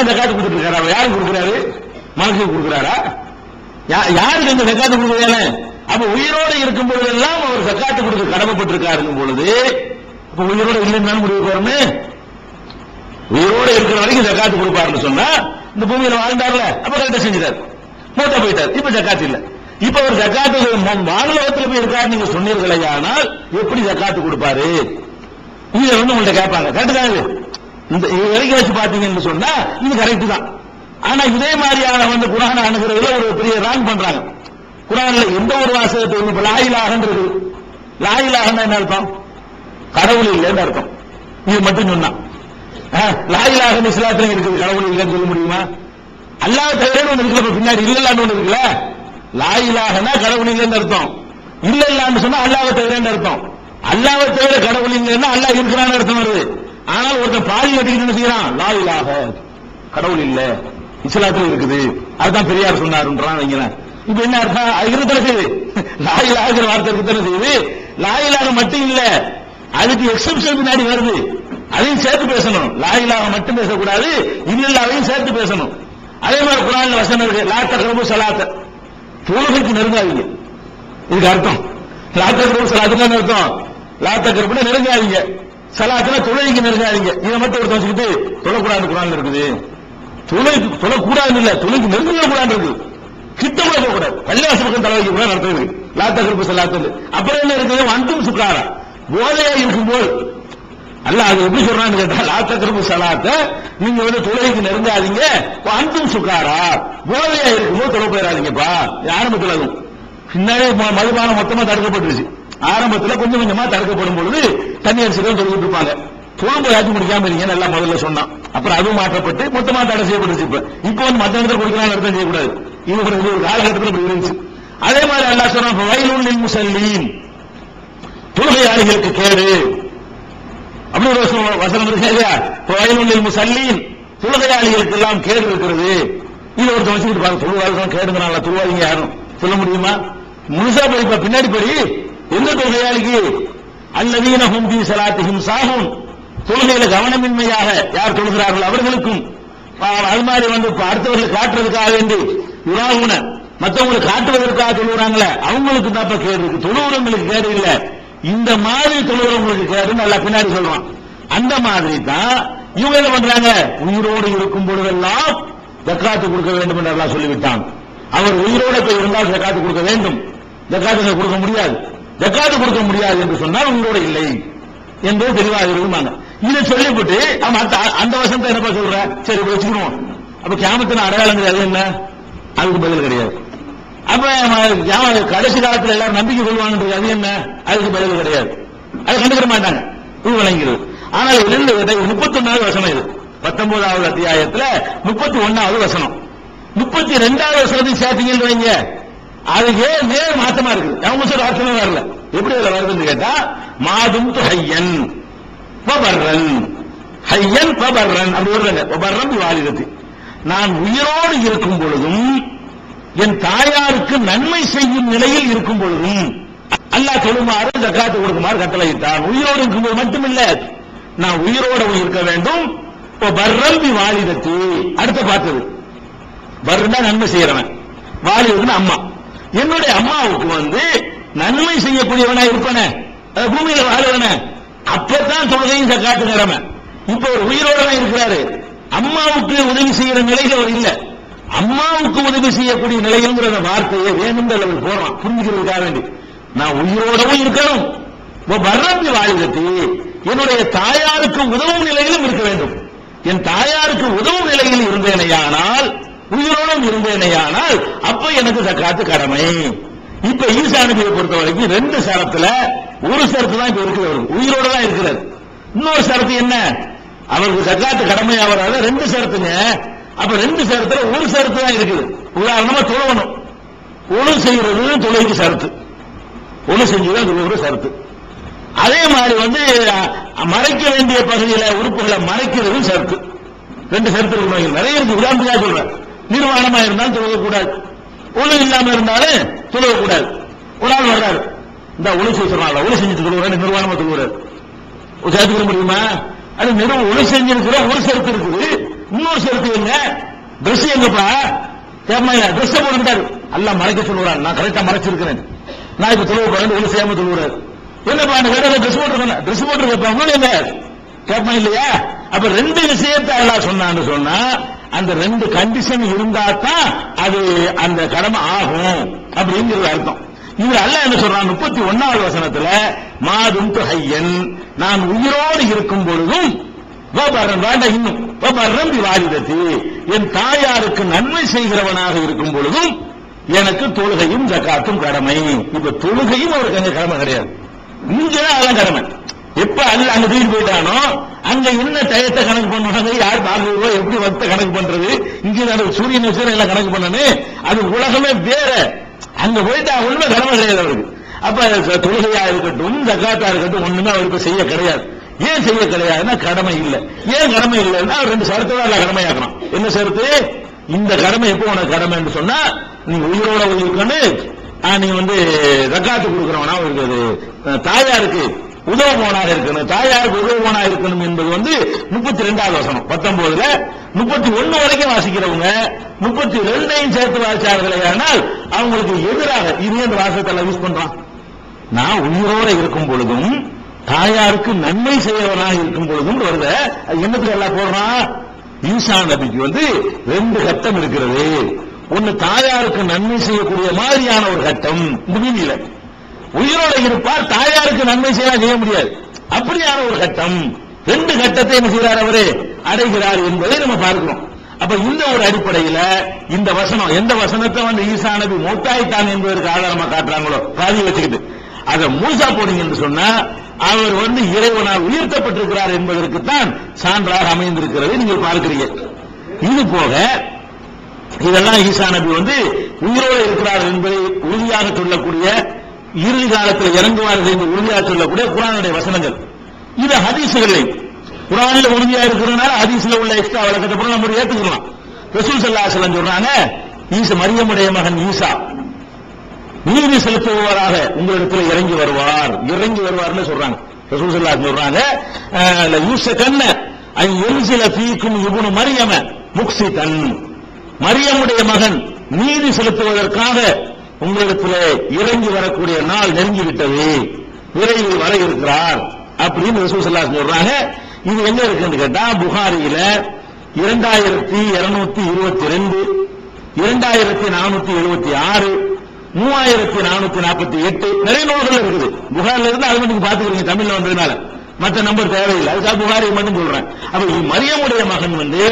தான் ஜக்காத்து கொடுத்துட்டு இருக்காரு யாரு கொடுக்குறாரு? மனசுக்கு கொடுக்குறாரா? யாருக்கு இந்த ஜக்காத்து கொடுக்குறாரு? அப்ப உயிரோடு இருக்கும் பொழுதெல்லாம் அவர் ஜக்காத்து கொடுக்க கடமைப்பட்டிருக்காருங்கும் பொழுது அப்ப உயிரோட இல்லைன்னு முடிவுக்கு வரணும் உயிரோடு இருக்கிற வரைக்கும் ஜக்காத்து கொடுப்பாருன்னு சொன்னா இந்த பூமியில வாழ்ந்தார்ல அப்ப கரெக்டா செஞ்சுட்டார். மூத்த போயிட்டார். இப்ப ஜக்காத்து இல்ல. இப்ப அவர் ஜக்காத்து மாநிலத்துல போய் இருக்காரு நீங்க சொன்னீர்களே ஆனால் எப்படி ஜக்காத்து கொடுப்பாரு? இதை வந்து உங்கள்ட்ட கேட்பாங்க. கரெக்டு தான் இந்த இது வரைக்கும் வச்சு பாத்தீங்கன்னு சொன்னா இது கரெக்ட் தான். ஆனா இதே மாதிரியான வந்து குரான அணுகிறதுல ஒரு பெரிய ராங் பண்றாங்க. குரான்ல எந்த ஒரு வாசகத்தை ஒண்ணு இப்ப லாயிலாகன்றது லாயிலாகன்னா என்ன அர்த்தம்? கடவுள் இல்லைன்னு அர்த்தம். இது மட்டும் சொன்னா. லாயிலாக இஸ்லாத்துல இருக்குது. கடவுள் இல்லைன்னு சொல்ல முடியுமா? அல்லாஹ் தவிர ஒன்று இருக்கிற பின்னாடி இல்லைன்னு ஒன்று இருக்குல்ல? லாயிலாகனா கடவுள் இல்லைன்னு அர்த்தம். இல்ல இல்லான்னு சொன்னா அல்லாவை தவிரன்னு அர்த்தம். அல்லாவை தவிர கடவுள் இல்லைன்னா அல்லாஹ் இருக்கிறான்னு அர்த்தம் வருது. ஒருத்தன் பாதி கட்டிக்கிட்டு என்ன செய்யறான்? லாயிலாக கடவுள் இல்ல. இஸ்லாத்தில் இருக்குது. அதுதான் பெரியார் சொன்னாருன்றான் வைங்களேன். இப்ப என்ன அர்த்தம்? அது இருக்கிற செய்யுது. லாயிலாகிற வார்த்தை இருக்கிற செய்யுது. லாயிலாக மட்டும் இல்ல. அதுக்கு எக்ஸப்ஷன் பின்னாடி வருது. அதையும் சேர்த்து பேசணும். லாயிலாக மட்டும் பேசக்கூடாது. இல்லாவையும் சேர்த்து பேசணும். அதே மாதிரி குரான் வசனம் இருக்கு. லாத்த சலாத்த. தொழுகைக்கு நெருங்காதீங்க. இதுக்கு அர்த்தம். லாத்த கரபு சலாத்துக்கு அர்த்தம்? லாத்த கரபுல நெருங்காதீங்க. சலாத்துல தொழுகைக்கு நெருங்காதீங்க இதை மட்டும் ஒருத்தன் வச்சுக்கிட்டு தொழக்கூடாது குரான் இருக்குது. தொலை தொழக்கூடாது இல்ல துளைக்கு நெருங்க கூடாது இருக்குது கிட்ட கூட போக கூடாது பள்ளிவாசல் பக்கம் தலைவைக்கு கூட நடத்துறது லாத்த கிருப்பு சலாத்து அப்புறம் என்ன இருக்குது? வந்தும் சுக்காரா? போதையா இருக்கும்போது. அல்ல அது எப்படி சொல்றான்னு கேட்டா லாத்த கிருப்பு சலாத்த நீங்க வந்து தொழுகைக்கு நெருங்காதீங்க. வந்தும் சுக்காரா? போதையா இருக்கும்போது தொலை போயிடாதீங்கப்பா. ஆரம்பத்தில் அதுவும் பின்னாடி ம- மதுபானம் மொத்தமா தடுக்கப்பட்டுருச்சு. ஆரம்பத்துல கொஞ்சம் கொஞ்சமா தடுக்கப்படும் பொழுது தண்ணி அரிசிகள் சொல்லிட்டு இருப்பாங்க. தொழும்பு ஏற்றி முடிக்காம இருங்க நல்லா முதல்ல சொன்னான். அப்புறம் அதுவும் மாற்றப்பட்டு மொத்தமா தடை செய்யப்பட்டுச்சு இப்ப. இப்போ வந்து மத்த இடத்துல கொடுக்கலாம் அர்த்தம் செய்யக்கூடாது. இது ஒரு காலகட்டத்தில் இப்படி இருந்துச்சு. அதே மாதிரி அல்லாஹ் சொன்னான் வயலுள்ளில் முசல்லீன். தொழுகையாளிகளுக்கு கேடு. அப்படி ஒரு வசனம் வசனம் இருக்கு இல்லையா? வயலுள்ளில் முசல்லீன். தொழுகையாளிகளுக்கு எல்லாம் கேடு இருக்கிறது. இது ஒருத்தன் வச்சுக்கிட்டு பாருங்க தொழுவாளிகளும் கேடுங்கிறாங்களா தொழுவாளிங்க யாரும். சொல்ல முடியுமா? முழுசா போய் இப்ப பின்னாடி படி எந்த தொழுகையாளிக்கு அல்லதீன ஹும் பி சாஹும் தொழுகையில கவனமின்மையாக யார் தொழுகிறார்கள் அவர்களுக்கும்? அது மாதிரி வந்து இப்ப காட்டுறதுக்காக என்று யுராகுன மத்தவங்களுக்கு காட்டுவதற்காக தொழுகிறாங்களே அவங்களுக்கு தான் இப்ப கேடு இருக்கு. தொழுகிறவங்களுக்கு கேடு இல்ல. இந்த மாதிரி தொழுகிறவங்களுக்கு கேடு நல்லா பின்னாடி சொல்றான். அந்த மாதிரி தான் இவங்க என்ன பண்றாங்க? உயிரோடு இருக்கும் பொழுதெல்லாம் ஜக்காத்து கொடுக்க வேண்டும் என்று எல்லாம் சொல்லிவிட்டான். அவர் உயிரோடு போய் இருந்தால் ஜக்காத்து கொடுக்க வேண்டும். ஜக்காத்து கொடுக்க முடியாது. ஜக்காத்து கொடுக்க முடியாது என்று சொன்னால் உங்களோட இல்லை என்பது தெளிவாக இருக்குமாங்க. இதை சொல்லிவிட்டு அவன் அந்த அந்த வசனத்தை என்னப்பா சொல்ற? சரி வச்சுக்கணும் அப்ப கேமத்தின் அடையாளங்கள் அது என்ன? அதுக்கு பதில் கிடையாது. அப்ப கடைசி காலத்துல எல்லாரும் நம்பிக்கை கொள்வாங்கன்றது அது என்ன? அதுக்கு பதில் கிடையாது. அது கண்டுக்கிற மாட்டாங்க. இது வழங்கிறது ஆனால் இரண்டு இருந்து முப்பத்தி ஒன்னாவது வசனம் இது. பத்தொன்பதாவது அத்தியாயத்துல முப்பத்தி ஒன்னாவது வசனம். முப்பத்தி ரெண்டாவது வசனத்தையும் சேர்த்தீங்கன்னு வைங்க. அது ஏன் ஏன் மாற்றமா இருக்குது. அவங்க சொல்ற அர்த்தமே வரல. எப்படி அதுல வருதுன்னு கேட்டா மாதும் ஹையன் பபர்ரன் ஹையன் பபர்ரன் அப்படி வருவாங்க பபர்ரன் வாலிதத்து நான் உயிரோடு இருக்கும் பொழுதும் என் தாயாருக்கு நன்மை செய்யும் நிலையில் இருக்கும் பொழுதும் அல்லாஹ் தொழுமாறு ஜக்காத்து கொடுக்குமாறு கட்டளையிட்டான். உயிரோடு இருக்கும்போது மட்டுமில்ல நான் உயிரோடு இருக்க வேண்டும். இப்போ பர்ரம்பி வாலிதத்து அடுத்த பார்த்தது. பர்னா நன்மை செய்யறவன். வாலிதத்துன்னு அம்மா. என்னுடைய அம்மாவுக்கு வந்து நன்மை செய்யக்கூடியவனா இருப்பன. பூமியில வாழ்வன. அப்பதான் தொழுகையும் சக்காத்து நிறம இப்ப ஒரு உயிரோட இருக்கிறாரு. அம்மாவுக்கு உதவி செய்யற நிலையில அவர் இல்ல. அம்மாவுக்கு உதவி செய்யக்கூடிய நிலைங்கிற வார்த்தையை வேணும் அவர் போறான் புரிஞ்சுக்கிறதுக்காக வேண்டி. நான் உயிரோடவும் இருக்கணும். வர்றது வாழ்வதற்கு என்னுடைய தாயாருக்கு உதவும் நிலையிலும் இருக்க வேண்டும். என் தாய் உதவும் நிலையில் இருந்தேனையானால் உயிரோடும் இருந்தேனையானால் அப்ப சக்காத்து கடமை இப்ப ஈசா நபியை பொறுத்த வரைக்கும் ரெண்டு சரத்துல ஒரு சரத்து தான் இப்ப இருக்கிறவர். உயிரோட தான் இருக்கிறார். இன்னொரு சரத்து என்ன? அவருக்கு சக்காத்து கடமை ரெண்டு சரத்துங்க. அப்ப ரெண்டு சரத்துல ஒரு சரத்து தான் இருக்குது. உதாரணமா தொழுவணும். ஒழு செய்யறது தொழுகைக்கு சரத்து. ஒழு செஞ்சுதான் தொழுகிற சரத்து. அதே மாதிரி வந்து மறைக்க வேண்டிய பகுதியில உறுப்புகளை மறைக்கிறதும் சரத்து. ரெண்டு சரத்து நிறைய இருக்கு. உதாரணத்துக்காக சொல்றேன். நிர்வாணமா இருந்தாலும் தொழுகக்கூடாது. ஒழு இல்லாம இருந்தாலும் தொழுகக்கூடாது ஒரு ஆள் வர்றாரு. இந்த ஒளி செய்ய ஒளி ஒழு செஞ்சுட்டு தொழுகிறாரு நிர்வாணமா தொழுகிறாரு சேர்த்துக்க முடியுமா? அது நிறுவ ஒளி செஞ்சிருக்கிற ஒரு செருப்பு இருக்குது. இன்னொரு செருப்பு எங்க ட்ரெஸ் எங்கப்பா? கேட்மா ட்ரெஸ் போட்டுட்டாரு எல்லாம் மறைக்க சொல்லுறாரு நான் கரெக்டா மறைச்சிருக்கிறேன். நான் இப்ப தொழுவு போறேன் ஒளி செய்யாம தொழுவுறாரு. என்னப்பா அந்த வேற ட்ரெஸ் போட்டுருக்கேன்? ட்ரெஸ் போட்டுருக்கப்பா இன்னொன்னு என்ன? கேட்பான் இல்லையா? அப்ப ரெண்டு விஷயத்தை அல்லாஹ் சொன்னான்னு சொன்னா அந்த ரெண்டு கண்டிஷன் இருந்தா தான் அது அந்த கடமை ஆகும் அப்படிங்கிறது அர்த்தம். இவர் அல்ல என்ன சொல்றான்? முப்பத்தி ஒன்னாவது வசனத்துல மாதும் ஹையன். நான் உயிரோடு இருக்கும் பொழுதும் கோபர்ரன் வேண்டாம் இன்னும் கோபர்ரன் என் தாயாருக்கு நன்மை செய்கிறவனாக இருக்கும் பொழுதும் எனக்கு தொழுகையும் ஜக்காத்தும் கடமை. இப்ப தொழுகையும் அவருக்கு அங்க கடமை கிடையாது. இங்கதான் அதான் கடமை. எப்ப அல்ல அங்க தூக்கிட்டு போயிட்டானோ அங்க என்ன டயத்தை கணக்கு பண்ணுவாங்க யார் நானூறு ரூபாய் எப்படி வத்த கணக்கு பண்றது? இங்க நான் சூரியன் வச்சு எல்லாம் கணக்கு பண்ணனே அது உலகமே வேற. அங்க போயிட்டா ஒண்ணுமே கடமை கிடையாது அவருக்கு. அப்ப தொழுகையா இருக்கட்டும் ஜக்காத்தா இருக்கட்டும் ஒண்ணுமே அவருக்கு செய்ய கிடையாது. ஏன் செய்ய கிடையாதுன்னா கடமை இல்லை. ஏன் கடமை இல்லைன்னா அவர் ரெண்டு சரத்தோட தான் கடமையாக்கணும். என்ன சரத்து? இந்த கடமை எப்போ உனக்கு கடமைன்னு சொன்னா நீ உயிரோட இருக்கணும் நீங்க வந்து ஜக்காத்து கொடுக்கறவனா இருக்குது தாயாருக்கு உதவுபவனாக இருக்கணும் தாயாருக்கு உதவுபவனாக இருக்கணும் என்பது வந்து முப்பத்தி ரெண்டாவது வசனம். பத்தொன்பதுல முப்பத்தி ஒண்ணு வரைக்கும் வாசிக்கிறவங்க முப்பத்தி ரெண்டையும் சேர்த்து வாசிச்சார்களே ஆனால் அவங்களுக்கு எதிராக இது இந்த யூஸ் பண்றான்? நான் உயிரோட இருக்கும் பொழுதும் தாயாருக்கு நன்மை செய்யவனாக இருக்கும் பொழுதும் வருத அது என்னத்துக்கு எல்லாம் போடுறான் ஈசா நபிக்கு வந்து ரெண்டு கட்டம் இருக்கிறது. ஒன்னு தாயாருக்கு நன்மை செய்யக்கூடிய மாதிரியான ஒரு கட்டம் இந்த மீனில உயிரோட இருப்பார் தாயாருக்கு நன்மை செய்ய செய்ய முடியாது. அப்படியான ஒரு கட்டம். ரெண்டு கட்டத்தை என்ன செய்கிறார் அவரு? அடைகிறார் என்பதை நம்ம பார்க்கிறோம். அப்ப இந்த ஒரு அடிப்படையில இந்த வசனம் எந்த வசனத்தை வந்து ஈசா நபி என்பதற்கு ஆதாரமா காட்டுறாங்களோ? பாதி வச்சுக்கிட்டு. அதை மூசா போனீங்க என்று சொன்னா அவர் வந்து இறைவனால் உயர்த்தப்பட்டிருக்கிறார் என்பதற்கு தான் சான்றாக அமைந்திருக்கிறது நீங்கள் பார்க்கிறீங்க. இது போக இதெல்லாம் ஈசா நபி வந்து உயிரோடு இருக்கிறார் என்பதை உறுதியாக சொல்லக்கூடிய இறுதி காலத்தில் இறங்குவார்கள் என்று உறுதியாக சொல்லக்கூடிய குரானுடைய வசனங்கள். இது ஹதீசுகளை. குரானில் உறுதியா இருக்கிறதுனால ஹதீஸ்ல உள்ள எக்ஸ்ட்ரா வழக்கத்தை கூட நம்ம ஏற்றுக்கலாம் ரசூல் சல்லாஹலம் சொல்றாங்க ஈசா மரியமுடைய மகன் ஈசா. நீதி செலுத்துபவராக உங்களிடத்தில் இறங்கி வருவார். இறங்கி வருவார்னு சொல்றாங்க. ரசூல் சல்லா சொல்றாங்க யூச கண்ண அன் எரிசில தீக்கும் இவனு மரியம முக்சிதன் மரியமுடைய மகன் நீதி செலுத்துவதற்காக உங்களிடத்தில் இறங்கி வரக்கூடிய நாள் நெருங்கி விட்டது விரைவில் வர இருக்கிறார் அப்படின்னு ரசூல் சல்லாஹ் சொல்றாங்க. இது எங்க இருக்குன்னு கேட்டா புகாரியில இரண்டாயிரத்தி இருநூத்தி இருபத்தி ரெண்டு இரண்டாயிரத்தி நானூத்தி எழுபத்தி ஆறு மூவாயிரத்தி நானூத்தி நாற்பத்தி எட்டு நிறைய நூல்கள் இருக்குது. புகார்ல இருந்து அது மட்டும் பாத்துக்கிறீங்க தமிழ்ல வந்ததுனால. மற்ற நம்பர் தேவையில்லை. அதுக்காக புகாரி மட்டும் சொல்றேன். அப்ப மரியமுடைய மகன் வந்து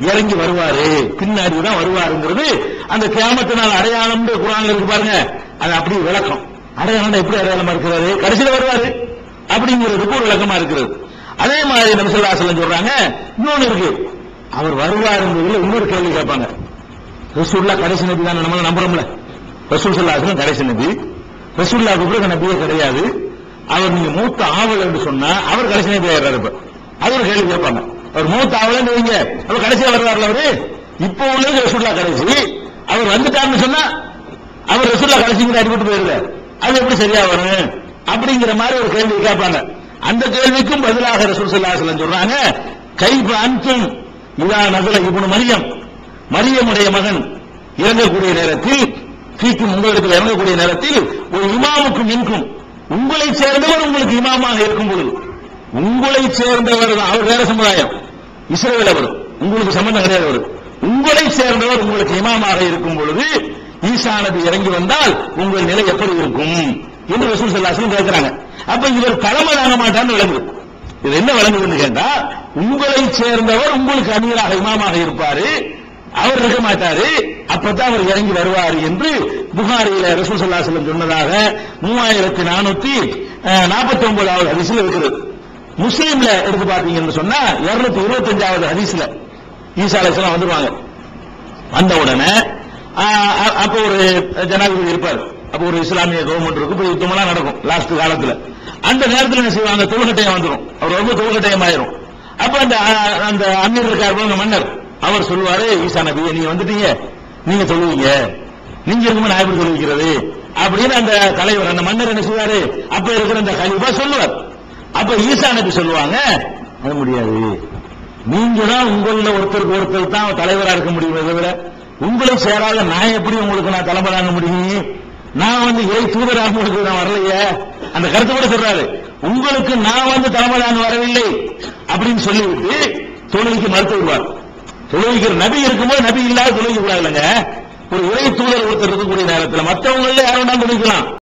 இறங்கி வருவாரு. பின்னாடி தான் வருவாருங்கிறது அந்த கிராமத்தினால் அடையாளம் குரான் இருக்கு பாருங்க. அது அப்படி விளக்கம். அடையாளம் எப்படி அடையாளமா இருக்கிறாரு கடைசியில வருவாரு. அப்படிங்கிறதுக்கு ஒரு விளக்கமா இருக்கிறது. அதே மாதிரி நம்ம சொல்லாசலம் சொல்றாங்க. இன்னொன்னு இருக்கு. அவர் வருவாருங்கிறதுல இன்னொரு கேள்வி கேட்பாங்க. ரசூல்லா கடைசி நபி தான் நம்மள நம்புறோம்ல. ரசூல் சல்லாஹம் கடைசி நபி. ரசூல்லாவுக்கு பிறகு நபியே கிடையாது. அவர் நீங்க மூத்த ஆவல் என்று சொன்னா அவர் கடைசி நபி ஆயிடுறாரு இப்ப. அது ஒரு கேள்வி கேட்பாங்க. அவர் மூத்த ஆவலன்னு வைங்க. அவர் கடைசியா வருவார்ல அவரு? இப்போ உள்ளது ரசூல்லா கடைசி. அவர் வந்துட்டாருன்னு சொன்னா அவர் ரசூல்லா கடைசிங்கிற அடிபட்டு போயிருல அது எப்படி சரியா வரும்? அப்படிங்கிற மாதிரி ஒரு கேள்வி கேட்பாங்க. அந்த கேள்விக்கும் பதிலாக ரசூல் சல்லாஹம் சொல்றாங்க கைப்பு அன்சும் இதா நகல இவனு மரியம். மரியமுடைய மகன் இறங்கக்கூடிய நேரத்தில் சீக்கும் உங்களிடத்தில் இறங்கக்கூடிய நேரத்தில் ஒரு இமாமுக்கும் இன்கும். உங்களை சேர்ந்தவர் உங்களுக்கு இமாமாக இருக்கும் பொழுது உங்களை சேர்ந்தவர் தான் அவர் வேற சமுதாயம். இஸ்ரேல் அவர். உங்களுக்கு சம்பந்தம் கிடையாது அவர். உங்களை சேர்ந்தவர் உங்களுக்கு இமாமாக இருக்கும் பொழுது ஈசானது இறங்கி வந்தால் உங்கள் நிலை எப்படி இருக்கும்? என்று ரசூல் சல்லாசன் கேட்கிறாங்க. அப்ப இவர் தலைமை தாங்க மாட்டான்னு விளங்குது. இது என்ன விளங்குதுன்னு கேட்டா உங்களை சேர்ந்தவர் உங்களுக்கு அமீராக இமாமாக இருப்பாரு. அவர் இருக்க மாட்டாரு. அப்பதான் அவர் இறங்கி வருவார் என்று புகாரியில ரசூல் சல்லாசலம் சொன்னதாக மூவாயிரத்தி நானூத்தி நாற்பத்தி ஒன்பதாவது அதிசயம் இருக்கிறது முஸ்லீம்ல எடுத்து பாத்தீங்கன்னு சொன்னா இருநூத்தி இருபத்தி அஞ்சாவது ஹதீஸ்ல ஈசா அலிஸ்லாம் வந்துருவாங்க. வந்த உடனே அப்ப ஒரு ஜனாதிபதி இருப்பார். அப்ப ஒரு இஸ்லாமிய கவர்மெண்ட் இருக்கும் இப்ப யுத்தமெல்லாம் நடக்கும் லாஸ்ட் காலத்துல. அந்த நேரத்தில் என்ன செய்வாங்க? தொழுகட்டையம் வந்துடும் அவர் ரொம்ப தொழுகட்டையம் ஆயிரும் அப்ப அந்த அந்த அமீர் இருக்கார் மன்னர். அவர் சொல்லுவாரு ஈசா நபி நீங்க வந்துட்டீங்க. நீங்க சொல்லுவீங்க நீங்க இருக்கும்போது நான் எப்படி சொல்லிக்கிறது அப்படின்னு அந்த தலைவர் அந்த மன்னர் என்ன செய்வாரு? அப்ப இருக்கிற அந்த கலிபா சொல்லுவார். அப்ப ஈசா நபி சொல்லுவாங்க அது முடியாது. நீங்க தான் உங்களில் ஒருத்தருக்கு ஒருத்தர் தான் தலைவரா இருக்க முடியுமே தவிர உங்களை சேராத நான் எப்படி உங்களுக்கு நான் தலைமை தாங்க முடியும்? நான் வந்து இறை தூதராக உங்களுக்கு நான் வரலையே? அந்த கருத்து கூட சொல்றாரு. உங்களுக்கு நான் வந்து தலைமை தாங்க வரவில்லை அப்படின்னு சொல்லிவிட்டு தொழுகைக்கு மறுத்து விடுவார். தொழுகைக்கிற நபி இருக்கும்போது நபி இல்லாத தொழுகை கூடாது இல்லைங்க. ஒரு இறை தூதர் ஒருத்தர் இருக்கக்கூடிய நேரத்தில் மற்றவங்கள யாரும் வேணாலும் தொழுக்கலாம்